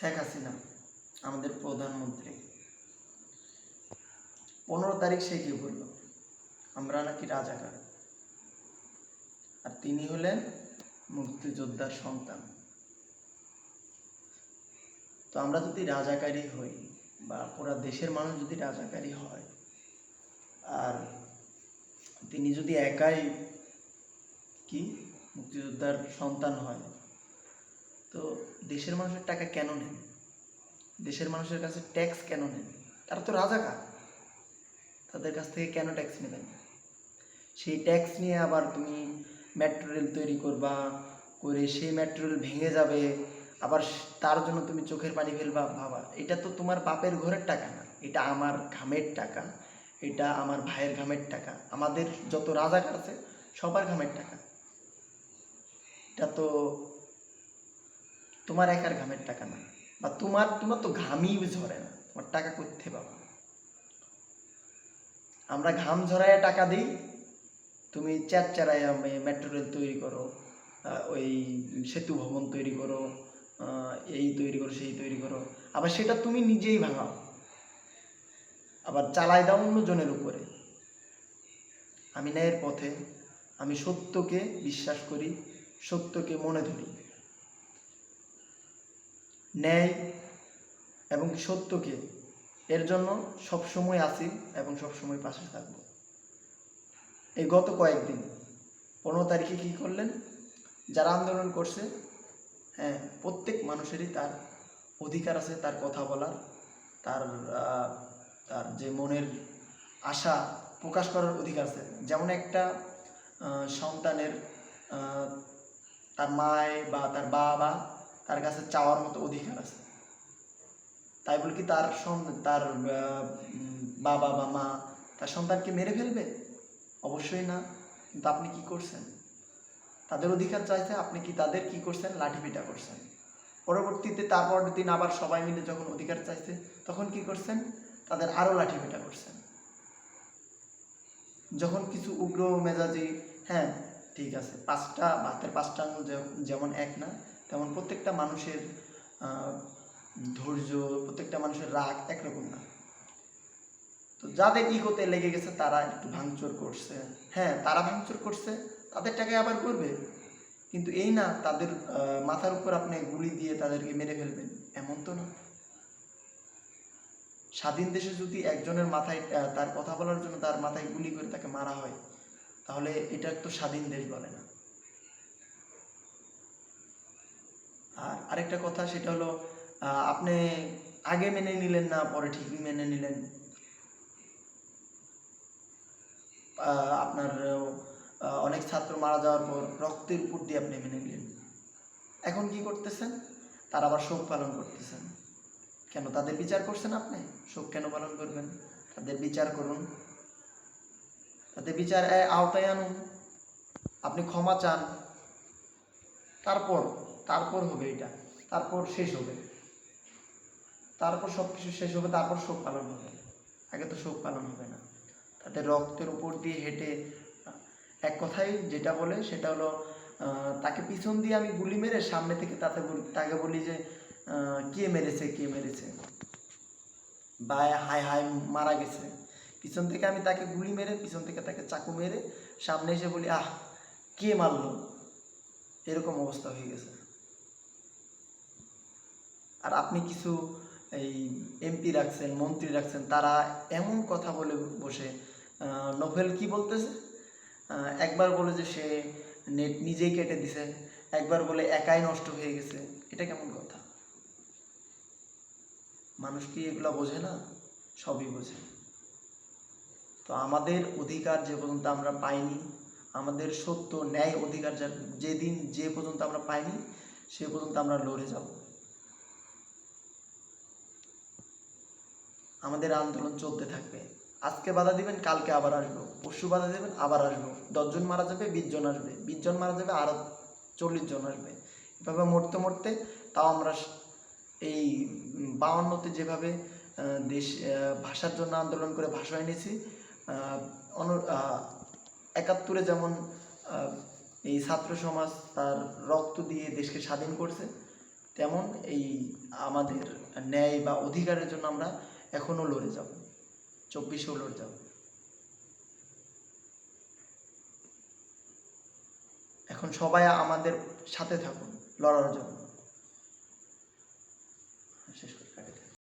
শেখ হাসিনা, আমাদের প্রধানমন্ত্রী। পনেরো তারিখ সে কি বলল? আমরা নাকি রাজাকার। আর তিনি হলেন মুক্তিযোদ্ধার সন্তান। তো আমরা যদি রাজাকারী হই বা পুরা দেশের মানুষ যদি রাজাকারী হয়, আর তিনি যদি একাই কি মুক্তিযোদ্ধার সন্তান হয় তো দেশের মানুষের টাকা কেন নেন? দেশের মানুষের কাছে ট্যাক্স কেন নেন? তারা তো রাজাকার তাদের কাছ থেকে কেন ট্যাক্স নেবেন সেই ট্যাক্স নিয়ে আবার তুমি মেট্রো রেল তৈরি করবা, করে সেই মেট্রো রেল ভেঙে যাবে, আবার তার জন্য তুমি চোখের পানি ফেলবা, ভাবা। এটা তো তোমার বাপের ঘরের টাকা না। এটা আমার ঘামের টাকা, এটা আমার ভাইয়ের ঘামের টাকা, আমাদের যত রাজাকার আছে, সবার ঘামের টাকা। এটা তো তোমার একার ঘামের টাকা না। বা তোমার তোমার তো ঘামই ঝরে না। তোমার টাকা করতে পাবো? আমরা ঘাম ঝরাইয়া টাকা দিই, তুমি চ্যাট চারাইয়া মেট্রো রেল তৈরি করো ওই সেতু ভবন তৈরি করো এই তৈরি করো, সেই তৈরি করো। আবার সেটা তুমি নিজেই ভাঙাও। আবার চালাই দাও অন্যজনের উপরে। আমি ন্যায়ের পথে, আমি সত্যকে বিশ্বাস করি, সত্যকে মনে ধরি। ন্যায় এবং সত্যকে এর জন্য সবসময় আসি এবং সবসময় পাশে থাকব। এই গত কয়েকদিন, পনেরো তারিখে কী করলেন? যারা আন্দোলন করছে হ্যাঁ প্রত্যেক মানুষেরই তার অধিকার আছে, তার কথা বলার, তার তার যে মনের আশা প্রকাশ করার অধিকার আছে। যেমন একটা সন্তানের তার মায় বা তার বাবা তার কাছে চাওয়ার মতো অধিকার আছে। তাই বলে কি তার তার বাবা বা মা তার সন্তানকে মেরে ফেলবে? অবশ্যই না। কিন্তু আপনি কি করছেন? তাদের অধিকার চাইছে আপনি কি তাদের কি করছেন? লাঠি পিটা করছেন। পরবর্তীতে তারপর দিন আবার সবাই মিলে যখন অধিকার চাইছে, তখন কি করছেন? তাদের আরও লাঠি পিটা করছেন। যখন কিছু উগ্র মেজাজি হ্যাঁ ঠিক আছে। পাঁচটা ভাতের পাঁচটা যেমন এক না তেমন প্রত্যেকটা মানুষের ধৈর্য, প্রত্যেকটা মানুষের রাগ একরকম না। তো যাদের ইগোতে লেগে গেছে তারা একটু ভাঙচুর করছে। হ্যাঁ তারা ভাঙচুর করছে, তাদের টাকায় আবার করবে। কিন্তু এই না, তাদের মাথার উপর আপনি গুলি দিয়ে তাদেরকে মেরে ফেলবেন, এমন তো না। স্বাধীন দেশে যদি একজনের মাথায় তার কথা বলার জন্য তার মাথায় গুলি করে তাকে মারা হয়, তাহলে এটা তো স্বাধীন দেশ বলে না। আর আরেকটা কথা সেটা হলো আপনি আগে মেনে নিলেন না, পরে ঠিকই মেনে নিলেন। আপনার অনেক ছাত্র মারা যাওয়ার পর রক্তের উপর দিয়ে আপনি মেনে নিলেন। এখন কি করতেছেন? তারা আবার শোক পালন করতেছেন। কেন? তাদের বিচার করছেন আপনি? শোক কেন পালন করবেন? তাদের বিচার করুন। তাদের বিচার আওতায় আনুন। আপনি ক্ষমা চান। তারপর তারপর হবে এটা। তারপর শেষ হবে। তারপর সব কিছু শেষ হবে, তারপর শোক পালন হবে। আগে তো শোক পালন হবে না। তাদের রক্তের উপর দিয়ে হেঁটে, এক কথাই যেটা বলে সেটা হলো তাকে পিছন দিয়ে আমি গুলি মেরে সামনে থেকে তাতে তাকে বলি যে কে মেরেছে কে মেরেছে? বা হাই হাই মারা গেছে। পিছন থেকে আমি তাকে গুলি মেরে, পিছন থেকে তাকে চাকু মেরে সামনে এসে বলি, আহ, কে মারলো? এরকম অবস্থা হয়ে গেছে। আর আপনি কিছু এই এমপি রাখছেন, মন্ত্রী রাখছেন, তারা এমন কথা বলে বসে নোবেল কি বলতেছে? একবার বলে যে সে নেট নিজেই কেটে দিছে, একবার বলে একাই নষ্ট হয়ে গেছে, এটা কেমন কথা? মানুষ কি এগুলো বোঝে না? সবই বোঝে। তো আমাদের অধিকার যে পর্যন্ত আমরা পাইনি, আমাদের সত্য ন্যায় অধিকার যেদিন যে পর্যন্ত আমরা পাইনি, সে পর্যন্ত আমরা লড়ে যাব। আমাদের আন্দোলন চলতে থাকবে। আজকে বাধা দিবেন, কালকে আবার আসব। পরশু বাধা দেবেন, আবার আসব। দশজন মারা যাবে, বিশ জন আসবে। বিশ জন মারা যাবে, আরও চল্লিশ জন আসবে। এভাবে মরতে মরতে তাও আমরা এই বাউন্নতে যেভাবে দেশ ভাষার জন্য আন্দোলন করে ভাষা এনেছি অনু- একাত্তরে যেমন এই ছাত্র সমাজ তার রক্ত দিয়ে দেশকে স্বাধীন করছে, তেমন এই আমাদের ন্যায় বা অধিকারের জন্য আমরা এখনও লড়ে যাব। চব্বিশেও লড়ে যাব। এখন সবাই আমাদের সাথে থাকুন লড়ার জন্য।